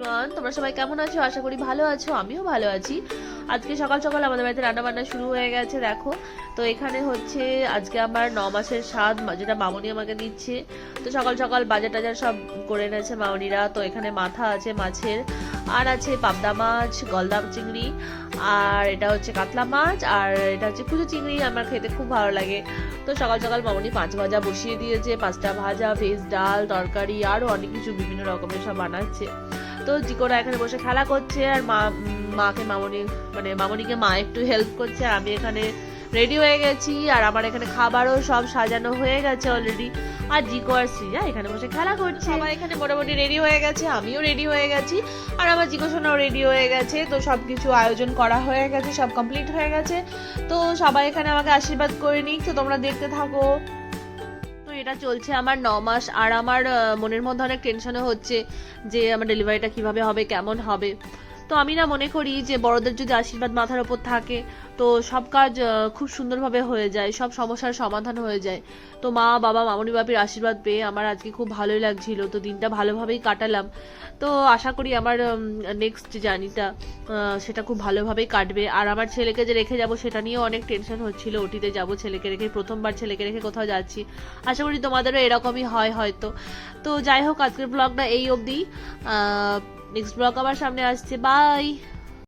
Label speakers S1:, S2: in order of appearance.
S1: Everyone তোমরা সবাই কেমন আছো? আশা করি ভালো আছো, আমিও ভালো আছি। আজকে সকাল সকাল আমাদের বাড়িতে রান্না বান্না শুরু হয়ে গেছে, দেখো। তো এখানে হচ্ছে আজকে আমার ন মাসের স্বাদ যেটা মামনি আমাকে দিচ্ছে। তো সকাল সকাল বাজার টাজার সব করে এনেছে মামনিরা। তো এখানে মাথা আছে মাছের, আর আছে পাবদা মাছ গলদাম চিংড়ি, আর এটা হচ্ছে কাতলা মাছ, আর এটা হচ্ছে কুচো চিংড়ি, আমার খেতে খুব ভালো লাগে। তো সকাল সকাল মামনি পাঁচ ভাজা বসিয়ে দিয়েছে, পাঁচটা ভাজা, ভেজ, ডাল, তরকারি আরও অনেক কিছু বিভিন্ন রকমের সব বানাচ্ছে। তো জিকোরা এখানে বসে খেলা করছে আর মা, মাকে মামনি মানে মামনিকে মা একটু হেল্প করছে আর আমি এখানে রেডি হয়ে গেছি আর আমার এখানে খাবারও সব সাজানো হয়ে গেছে অলরেডি আর জিকো আর শ্রিয়া এখানে বসে খেলা করছে। সবাই এখানে মোটামুটি রেডি হয়ে গেছে, আমিও রেডি হয়ে গেছি আর আমার জিকো সোনাও রেডি হয়ে গেছে। তো সব কিছু আয়োজন করা হয়ে গেছে, সব কমপ্লিট হয়ে গেছে। তো সবাই এখানে আমাকে আশীর্বাদ করে নিক। তো তোমরা দেখতে থাকো। এটা চলছে আমার ন মাস, আর আমার মনের মধ্যে অনেক টেনশনও হচ্ছে যে আমার ডেলিভারিটা কীভাবে হবে, কেমন হবে। তো আমি না মনে করি যে বড়দের যদি আশীর্বাদ মাথার ওপর থাকে, তো সব কাজ খুব সুন্দরভাবে হয়ে যায়, সব সমস্যার সমাধান হয়ে যায়। তো মা, বাবা, মামনি বাপির আশীর্বাদ পেয়ে আমার আজকে খুব ভালোই লাগছিল, তো দিনটা ভালোভাবেই কাটালাম। তো আশা করি আমার নেক্সট জার্নিটা সেটা খুব ভালোভাবেই কাটবে। আর আমার ছেলেকে যে রেখে যাব, সেটা নিয়েও অনেক টেনশন হচ্ছিল ওটিতে যাব ছেলেকে রেখে, প্রথমবার ছেলেকে রেখে কোথাও যাচ্ছি। আশা করি তোমাদেরও এরকমই হয় হয়তো। তো যাই হোক, আজকের ব্লগটা এই অবধি। নেক্সট ব্লগ আবার সামনে আসছে বাই